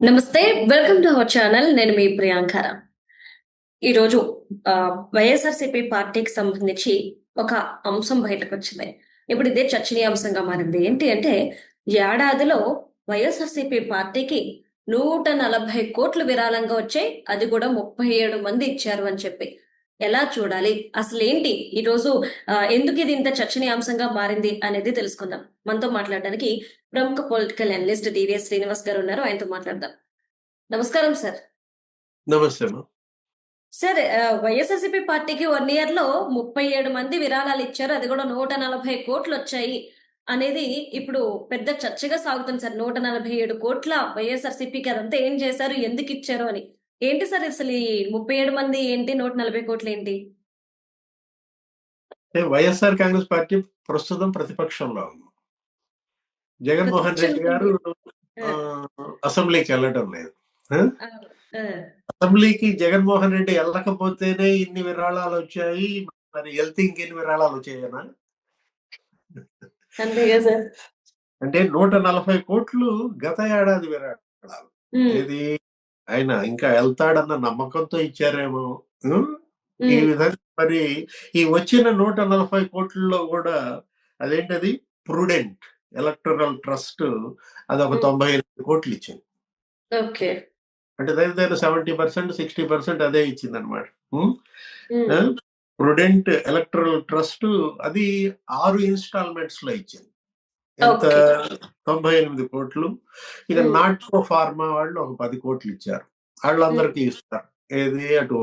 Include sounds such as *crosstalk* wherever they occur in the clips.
నమస్తే welcome to our channel. నేను మీ ప్రియాంకర ఈరోజు వైఎస్ఆర్సీపీ పార్టీకి సంబంధించి ఒక అంశం బయటకు వచ్చింది ఇప్పుడు ఇదే చర్చనీయాంశంగా మారింది. ఏంటి అంటే ఏడాదిలో వైఎస్ఆర్సీపీ పార్టీకి నూట నలభై కోట్లు విరాళంగా వచ్చాయి. అది కూడా ముప్పై ఏడు మంది ఇచ్చారు అని చెప్పి. ఎలా చూడాలి? అసలు ఏంటి ఈరోజు ఎందుకు ఇది ఇంత చర్చనీయాంశంగా మారింది అనేది తెలుసుకుందాం. మనతో మాట్లాడడానికి ప్రముఖ పొలిటికల్ అనలిస్ట్ డివిఎస్ శ్రీనివాస్ గారు ఉన్నారు. ఆయనతో మాట్లాడదాం. నమస్కారం సార్. నమస్తే సార్ వైఎస్ఆర్సీపీ పార్టీకి వన్ ఇయర్లో ముప్పై ఏడు మంది విరాళాలు ఇచ్చారు. అది కూడా నూట నలభై కోట్లు వచ్చాయి అనేది ఇప్పుడు పెద్ద చర్చగా సాగుతుంది సార్. నూట నలభై ఏడు కోట్ల వైఎస్ఆర్సీపీకి అదంతా ఏం చేశారు? ఎందుకు ఇచ్చారు అని. ఏంటి సార్ అసలు ఈ ముప్పై ఏడు మంది ఏంటి? నూట నలభై కోట్లు ఏంటి వైఎస్ఆర్ కాంగ్రెస్ పార్టీ ప్రస్తుతం ప్రతిపక్షంలో ఉంది. జగన్మోహన్ రెడ్డి గారు అసెంబ్లీకి వెళ్ళడం లేదు. అసెంబ్లీకి జగన్మోహన్ రెడ్డి వెళ్ళకపోతేనే ఇన్ని విరాళాలు వచ్చాయి. మరి వెళ్తే ఇంకెన్ని విరాళాలు వచ్చాయనా అంటే నూట నలభై కోట్లు గత ఏడాది విరాళాలు. ఇది ఆయన ఇంకా వెళ్తాడన్న నమ్మకంతో ఇచ్చారేమో? ఈ విధంగా మరి ఈ వచ్చిన నూట నలభై కోట్లలో కూడా అదేంటది? ప్రూడెంట్ ఎలక్టరల్ ట్రస్ట్ అది ఒక. తొంభై ఎనిమిది కోట్లు ఇచ్చింది. ఓకే. అంటే దగ్గర దగ్గర సెవెంటీ పర్సెంట్ సిక్స్టీ పర్సెంట్ అదే ఇచ్చింది అనమాట ప్రూడెంట్ ఎలక్టరల్ ట్రస్ట్ అది ఆరు ఇన్స్టాల్మెంట్స్లో ఇచ్చింది. ఎంత. తొంభై ఎనిమిది కోట్లు? ఇక. నాట్కో ఫార్మా వాళ్ళు ఒక పది కోట్లు ఇచ్చారు. వాళ్ళందరికీ ఇస్తారు. ఏది అటు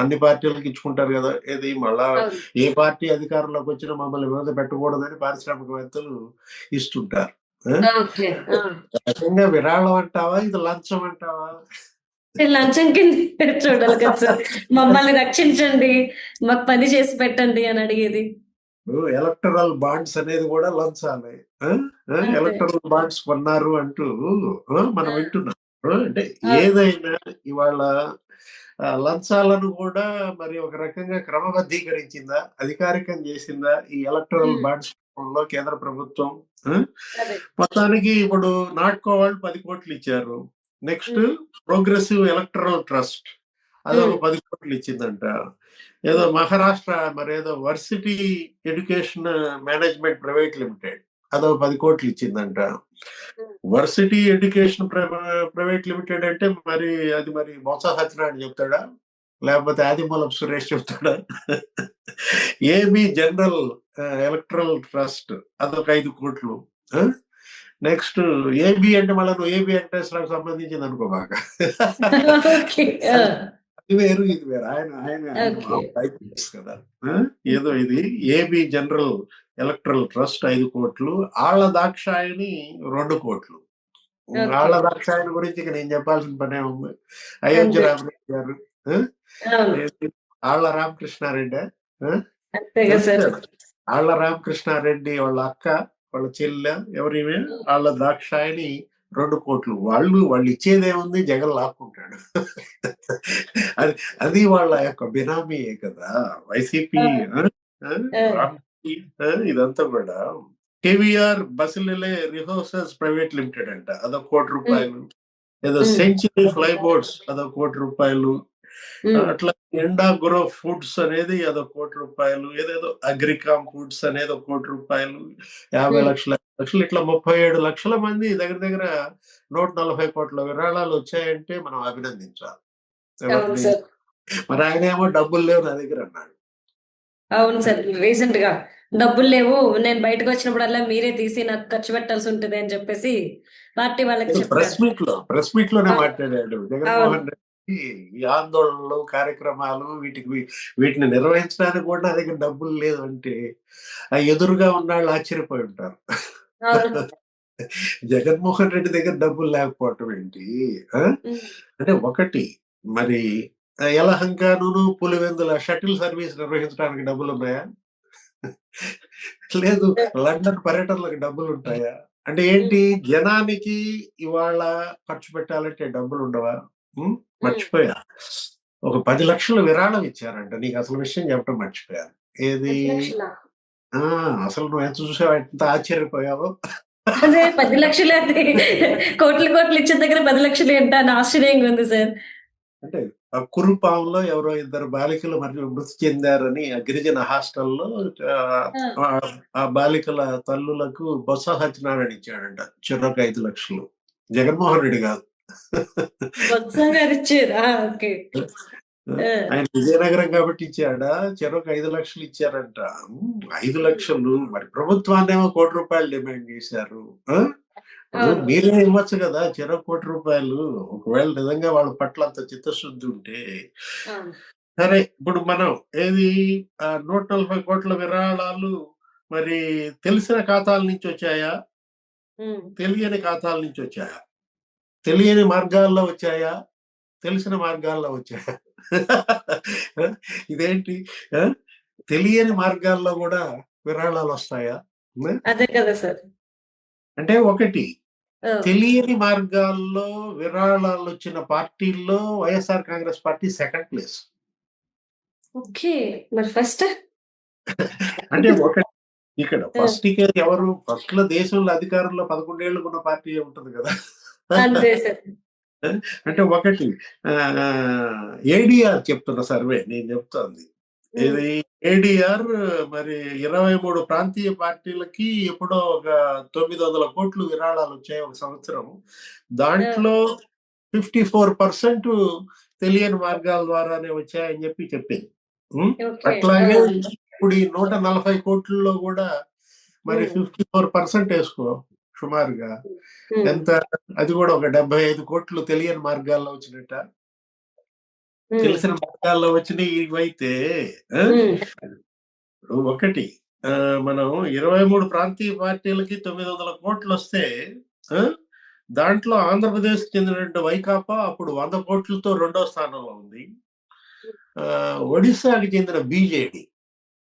అన్ని పార్టీలకు ఇచ్చుకుంటారు కదా ఏది మళ్ళా. ఏ పార్టీ అధికారంలోకి వచ్చినా మమ్మల్ని మీద పెట్టకూడదని పారిశ్రామికవేత్తలు ఇస్తుంటారు. రకంగా విరాళం అంటావా ఇది లంచం అంటావా? లంచం కింద చూడాలి కదా సార్. *laughs* మమ్మల్ని రక్షించండి మాకు పని చేసి పెట్టండి అని అడిగేది. ఎలక్టరల్ బాండ్స్ అనేది కూడా లంచాలే. ఎలక్టరల్ బాండ్స్ కొన్నారు అంటూ మనం. వింటున్నాం. అంటే. ఏదైనా ఇవాళ లంచాలను కూడా మరి ఒక రకంగా క్రమబద్ధీకరించిందా? అధికారికం చేసిందా? ఈ ఎలక్టరల్. బాండ్స్లో కేంద్ర ప్రభుత్వం మొత్తానికి ఇప్పుడు నాట్కో వాళ్ళు పది కోట్లు ఇచ్చారు. నెక్స్ట్. ప్రోగ్రెసివ్ ఎలక్టరల్ ట్రస్ట్ అదొక Hmm. పది కోట్లు ఇచ్చిందంట. ఏదో మహారాష్ట్ర మరి ఏదో varsity education management private limited అదొక పది కోట్లు ఇచ్చిందంట. వర్సిటీ ఎడ్యుకేషన్ ప్రైవేట్ లిమిటెడ్ అంటే మరి అది మరి బొత్స సత్యనారాయణ చెప్తాడా? లేకపోతే ఆదిమూలం సురేష్ చెప్తాడా? ఏబి జనరల్ ఎలక్ట్రల్ ట్రస్ట్ అదొక ఐదు కోట్లు. నెక్స్ట్ ఏబి అంటే మళ్ళీ నువ్వు ఏబి వెంకటేశ్వరకు సంబంధించింది అనుకో బాగా. *laughs* ఇది వేరు ఇది వేరు. ఆయన ఆయన కదా? ఏదో ఇది ఏబి జనరల్ ఎలక్ట్రల్ ట్రస్ట్ ఐదు కోట్లు ఆళ్ళ దాక్షాయని రెండు కోట్లు. ఆళ్ళ దాక్షాయని గురించి ఇక నేను చెప్పాల్సిన పనే ఉంది. అయోధ్య. రామరెడ్డి గారు? ఆళ్ళ రామకృష్ణారెడ్డి ఆళ్ళ రామకృష్ణారెడ్డి వాళ్ళ అక్క వాళ్ళ చెల్లె ఎవరిమే వాళ్ళ దాక్షాయని రెండు కోట్లు. వాళ్ళు వాళ్ళు ఇచ్చేదేముంది జగన్ లాక్కుంటాడు. అది అది వాళ్ళ యొక్క బినామీయే కదా. వైసీపీ ఇదంతా కూడా. కేవీఆర్ బస్సులే రిహోసెస్ ప్రైవేట్ లిమిటెడ్ అంట. అదొక కోటి రూపాయలు. ఏదో. సెంచురీ ఫ్లై బోర్డ్స్ అదొక కోటి రూపాయలు. అట్లా ఎండా గ్రో ఫుడ్స్ అనేది అదో కోటి రూపాయలు ఏదేదో అగ్రికామ్ ఫుడ్స్ అనేది ఒక కోటి రూపాయలు యాభై. లక్షల లక్షలు ఇట్లా ముప్పై ఏడు లక్షల మంది దగ్గర దగ్గర నూట నలభై కోట్ల విరాళాలు వచ్చాయంటే మనం అభినందించాలి. మరి ఆయన ఏమో డబ్బులు లేవు నా దగ్గర అన్నాడు. అవును సార్ రీసెంట్గా డబ్బులు లేవు నేను బయటకు వచ్చినప్పుడల్లా మీరే తీసి నాకు ఖర్చు పెట్టాల్సి ఉంటుంది అని చెప్పేసి పార్టీ వాళ్ళకి ప్రెస్ మీట్లో ప్రెస్ మీట్లోనే. మాట్లాడాడు. జగన్మోహన్ రెడ్డి ఈ ఆందోళనలు కార్యక్రమాలు వీటికి వీటిని నిర్వహించడానికి కూడా నా దగ్గర డబ్బులు లేదు అంటే ఆ ఎదురుగా ఉన్న వాళ్ళు ఆశ్చర్యపోయి ఉంటారు. జగన్మోహన్ రెడ్డి దగ్గర డబ్బులు లేకపోవటం ఏంటి? అంటే ఒకటి మరి ఆ, యలహంకను పులివెందుల షటిల్ సర్వీస్ నిర్వహించడానికి డబ్బులు ఉన్నాయా లేదు లండన్ పర్యటనలకు డబ్బులు ఉంటాయా అంటే ఏంటి జనానికి ఇవాళ ఖర్చు పెట్టాలంటే డబ్బులు ఉండవా మర్చిపోయా? ఒక పది లక్షలు విరాళం ఇచ్చారంట. నీకు అసలు విషయం చెప్పడం మర్చిపోయాను. ఏది? అసలు నువ్వు ఎంత చూసావు ఎంత ఆశ్చర్యపోయావో. అదే పది లక్షలే అది. కోట్లు కోట్లు ఇచ్చిన దగ్గర పది లక్షలు ఏంటా? అని ఆశ్చర్యంగా ఉంది సార్. అంటే ఆ కురుపాంలో ఎవరో ఇద్దరు బాలికలు మరి మృతి చెందారని ఆ గిరిజన హాస్టల్లో ఆ, ఆ. బాలికల తల్లులకు బొత్స సత్యనారాయణ ఇచ్చాడంట. చిన్నకు ఐదు లక్షలు. జగన్మోహన్ రెడ్డి కాదు. ఆయన విజయనగరం కాబట్టి ఇచ్చాడా? చెరకు ఐదు లక్షలు ఇచ్చారంట. ఐదు లక్షలు. మరి ప్రభుత్వాన్నేమో కోటి రూపాయలు డిమాండ్ చేశారు. మీరే ఇవ్వచ్చు కదా చెరకు కోటి రూపాయలు. ఒకవేళ నిజంగా వాళ్ళ పట్ల అంత చిత్తశుద్ధి ఉంటే. సరే ఇప్పుడు మనం ఏది? నూట నలభై కోట్ల విరాళాలు మరి తెలిసిన ఖాతాల నుంచి వచ్చాయా? తెలియని ఖాతాల నుంచి వచ్చాయా? తెలియని మార్గాల్లో వచ్చాయా? తెలిసిన మార్గాల్లో వచ్చాయా? ఇదేంటి? తెలియని మార్గాల్లో కూడా విరాళాలు వస్తాయా? అదే కదా సార్. అంటే ఒకటి తెలియని మార్గాల్లో విరాళాలు వచ్చిన పార్టీల్లో YSR Congress party second place. Okay. మరి ఫస్ట్? అంటే ఒకటి ఇక్కడ ఫస్ట్ ఎవరు? ఫస్ట్లో దేశంలో అధికారంలో పదకొండేళ్ళు ఉన్న పార్టీ ఉంటుంది కదా. అంతే సార్ అంటే ఒకటి ఏడిఆర్ చెప్తున్న సర్వే నేను చెప్తోంది. ఇది ఏడిఆర్ మరి ఇరవై మూడు ప్రాంతీయ పార్టీలకి ఎప్పుడో ఒక తొమ్మిది వందల కోట్లు విరాళాలు వచ్చాయి ఒక సంవత్సరం. దాంట్లో ఫిఫ్టీ ఫోర్ పర్సెంట్ తెలియని మార్గాల ద్వారానే వచ్చాయని చెప్పి చెప్పింది. అట్లాగే ఇప్పుడు ఈ నూట నలభై కోట్లలో కూడా మరి. ఫిఫ్టీ ఫోర్ పర్సెంట్ వేసుకో. సుమారుగా. ఎంత? అది కూడా ఒక డెబ్బై ఐదు కోట్లు తెలియని మార్గాల్లో వచ్చినట్ట. తెలిసిన మార్గాల్లో వచ్చినాయి ఇవైతే ఒకటి మనం ఇరవై మూడు ప్రాంతీయ పార్టీలకి తొమ్మిది వందల కోట్లు వస్తే దాంట్లో ఆంధ్రప్రదేశ్ చెందినటువంటి వైకాపా అప్పుడు వంద కోట్లతో రెండో స్థానంలో ఉంది. ఒడిశాకి చెందిన బీజేడి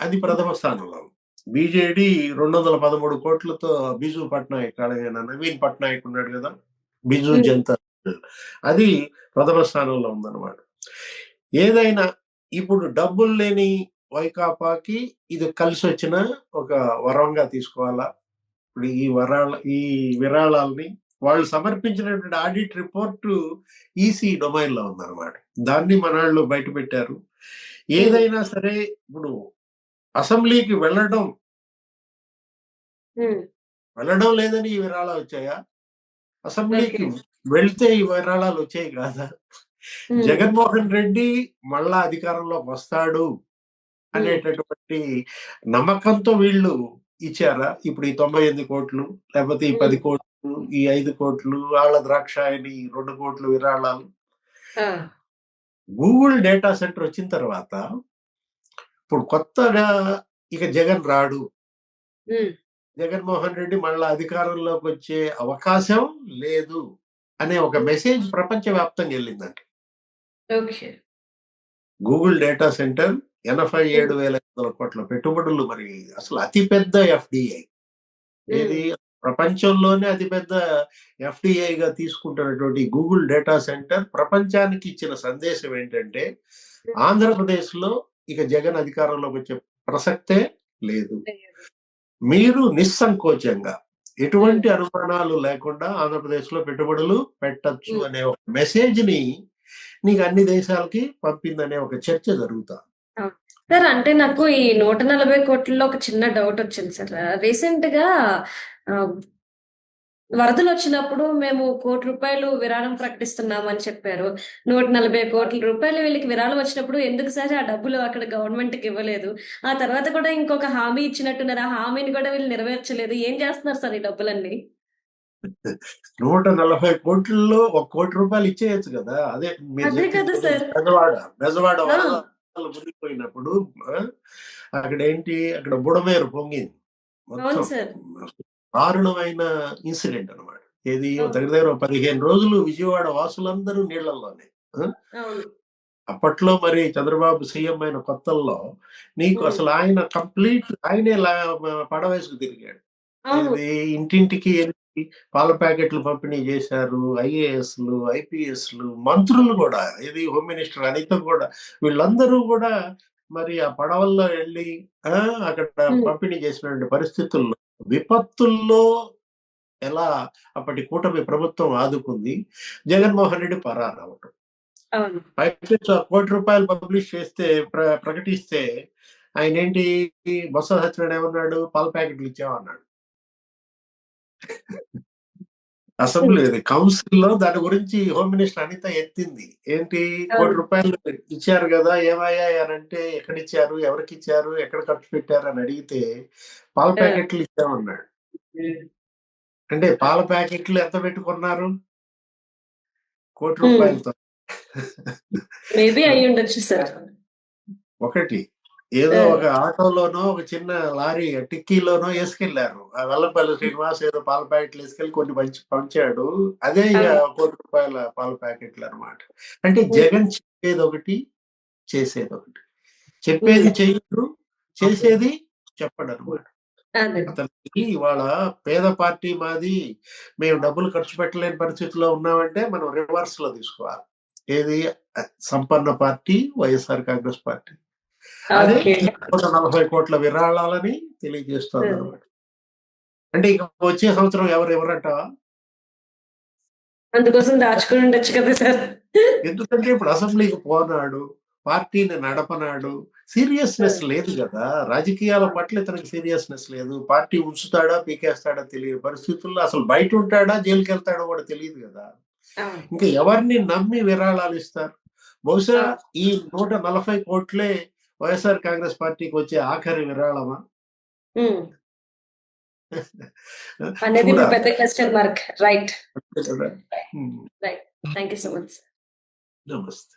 అది ప్రథమ స్థానంలో ఉంది. బీజేడి రెండు వందల పదమూడు కోట్లతో బిజు పట్నాయక్ ఆయన నవీన్ పట్నాయక్ ఉన్నాడు కదా బిజు. జనతా. అది ప్రథమ స్థానంలో ఉందన్నమాట ఏదైనా ఇప్పుడు డబ్బులు లేని వైకాపాకి ఇది కలిసి వచ్చిన ఒక వరంగా తీసుకోవాలా ఇప్పుడు ఈ వరాళ ఈ విరాళాలని వాళ్ళు సమర్పించినటువంటి ఆడిట్ రిపోర్ట్ ఈసీ డొమైన్లో ఉందన్నమాట దాన్ని మనాళ్ళు బయట పెట్టారు ఏదైనా సరే ఇప్పుడు అసెంబ్లీకి వెళ్ళడం. వెళ్ళడం లేదని ఈ విరాళాలు వచ్చాయా? అసెంబ్లీకి వెళ్తే ఈ విరాళాలు వచ్చాయి కాదా? జగన్మోహన్ రెడ్డి మళ్ళా అధికారంలోకి వస్తాడు అనేటటువంటి నమ్మకంతో వీళ్ళు ఇచ్చారా? ఇప్పుడు ఈ తొంభై ఎనిమిది కోట్లు లేకపోతే ఈ పది కోట్లు ఈ ఐదు కోట్లు ఆళ్ళ ద్రాక్షాయని రెండు కోట్లు విరాళాలు. గూగుల్ డేటా సెంటర్ వచ్చిన తర్వాత ఇప్పుడు కొత్తగా ఇక జగన్ రాడు. ఉమ్, జగన్మోహన్ రెడ్డి మళ్ళా అధికారంలోకి వచ్చే అవకాశం లేదు అనే ఒక మెసేజ్ ప్రపంచవ్యాప్తంగా వెళ్ళిందంట. ఓకే. గూగుల్ డేటా సెంటర్ ఎనభై ఏడు వేల ఐదు వందల కోట్ల పెట్టుబడులు మరి అసలు అతిపెద్ద ఎఫ్డిఐ. ఇది ప్రపంచంలోనే అతిపెద్ద FDI గా తీసుకుంటున్నటువంటి గూగుల్ డేటా సెంటర్ ప్రపంచానికి ఇచ్చిన సందేశం ఏంటంటే ఆంధ్రప్రదేశ్లో ఇక జగన్ అధికారంలోకి వచ్చే ప్రసక్తే లేదు. మీరు నిస్సంకోచంగా ఎటువంటి అనుమానాలు లేకుండా ఆంధ్రప్రదేశ్లో పెట్టుబడులు పెట్టచ్చు. అనే ఒక మెసేజ్ని నీకు అన్ని దేశాలకి పంపిందనే ఒక చర్చ జరుగుతా. సార్ అంటే నాకు ఈ నూట నలభై కోట్లలో ఒక చిన్న డౌట్ వచ్చింది సార్. రీసెంట్గా వరదలు వచ్చినప్పుడు మేము కోటి రూపాయలు విరాళం ప్రకటిస్తున్నామని చెప్పారు. నూట నలభై కోట్ల రూపాయలు వీళ్ళకి విరాళం వచ్చినప్పుడు ఎందుకు సార్ ఆ డబ్బులు అక్కడ గవర్నమెంట్కి ఇవ్వలేదు? ఆ తర్వాత కూడా ఇంకొక హామీ ఇచ్చినట్టున్నారు. ఆ హామీని కూడా వీళ్ళు నెరవేర్చలేదు. ఏం చేస్తున్నారు సార్ ఈ డబ్బులన్నీ? నూట నలభై కోట్లలో ఒక కోటి రూపాయలు ఇచ్చేయచ్చు కదా. అదే అదే కదా సార్. బెజవాడ మునిగిపోయినప్పుడు అక్కడ ఏంటి? అక్కడ బుడమేరు పొంగింది. మొత్తం దారుణమైన ఇన్సిడెంట్ అన్నమాట. ఏది. దగ్గర దగ్గర పదిహేను రోజులు విజయవాడ వాసులందరూ నీళ్ళలోనే అప్పట్లో మరి చంద్రబాబు సీఎం అయిన కొత్తల్లో నీకు. అసలు ఆయన కంప్లీట్ ఆయనే పడవేసుకు తిరిగాడు. ఇంటింటికి పాల ప్యాకెట్లు పంపిణీ చేశారు. ఐఏఎస్లు ఐపీఎస్లు మంత్రులు కూడా. ఇది హోమ్ మినిస్టర్ అనిత కూడా. వీళ్ళందరూ కూడా మరి ఆ పడవల్లో వెళ్ళి ఆ, అక్కడ. పంపిణీ చేసినటువంటి పరిస్థితుల్లో విపత్తుల్లో ఎలా అప్పటి కూటమి ప్రభుత్వం ఆదుకుంది జగన్మోహన్ రెడ్డి పైపెచ్చు ఆ కోటి రూపాయలు పబ్లిష్ చేస్తే ప్ర- ప్రకటిస్తే ఆయన ఏంటి బొత్స సత్యనారాయణ ఏమన్నాడు? పాల ప్యాకెట్లు ఇచ్చామన్నాడు అసెంబ్లీ కౌన్సిల్లో దాని గురించి హోమ్ మినిస్టర్ అనిత ఎత్తింది. ఏంటి? కోటి రూపాయలు ఇచ్చారు కదా ఏమయ్యా అని అంటే ఎక్కడ ఇచ్చారు ఎవరికి ఇచ్చారు ఎక్కడ ఖర్చు పెట్టారు అని అడిగితే పాల ప్యాకెట్లు ఇచ్చామన్నాడు. అంటే పాల ప్యాకెట్లు ఎంత పెట్టుకున్నారు? కోటి రూపాయలతో. ఒకటి. ఏదో. ఒక ఆటోలోనో ఒక చిన్న లారీ టిక్కీలోనో వేసుకెళ్ళారు ఆ వెల్లంపల్లి శ్రీనివాస్ ఏదో పాల ప్యాకెట్లు వేసుకెళ్ళి కొన్ని పంచి పంచాడు. అదే. కోటి రూపాయల పాల ప్యాకెట్లు అన్నమాట అంటే జగన్ చెప్పేది ఒకటి చేసేది ఒకటి చెప్పేది చేయడు చేసేది చెప్పడు అనమాట అతనికి ఇవాళ పేద పార్టీ మాది మేము డబ్బులు ఖర్చు పెట్టలేని పరిస్థితిలో ఉన్నామంటే మనం రివర్స్లో తీసుకోవాలి. ఏది సంపన్న పార్టీ వైఎస్ఆర్ కాంగ్రెస్ పార్టీ. అదే నూట నలభై కోట్ల విరాళాలని తెలియజేస్తుంది అనమాట అంటే ఇక వచ్చే సంవత్సరం ఎవరు ఎవరంటావా అందుకోసం దాచుకుని ఉండొచ్చు కదా సార్. ఎందుకంటే ఇప్పుడు అసెంబ్లీకి పోనాడు పార్టీని నడపనాడు సీరియస్నెస్ లేదు కదా. రాజకీయాల పట్ల ఇతనికి సీరియస్నెస్ లేదు. పార్టీ ఉంచుతాడా పీకేస్తాడా తెలియని పరిస్థితుల్లో అసలు బయట ఉంటాడా జైలుకి వెళ్తాడో కూడా తెలియదు కదా. ఇంకా ఎవరిని నమ్మి విరాళాలు ఇస్తారు? బహుశా ఈ నూట నలభై కోట్లే వైఎస్ఆర్ కాంగ్రెస్ పార్టీకి వచ్చే ఆఖరి విరాళమా. *laughs* అనేది. పెద్ద question mark right? Um, thank you so much నమస్తే.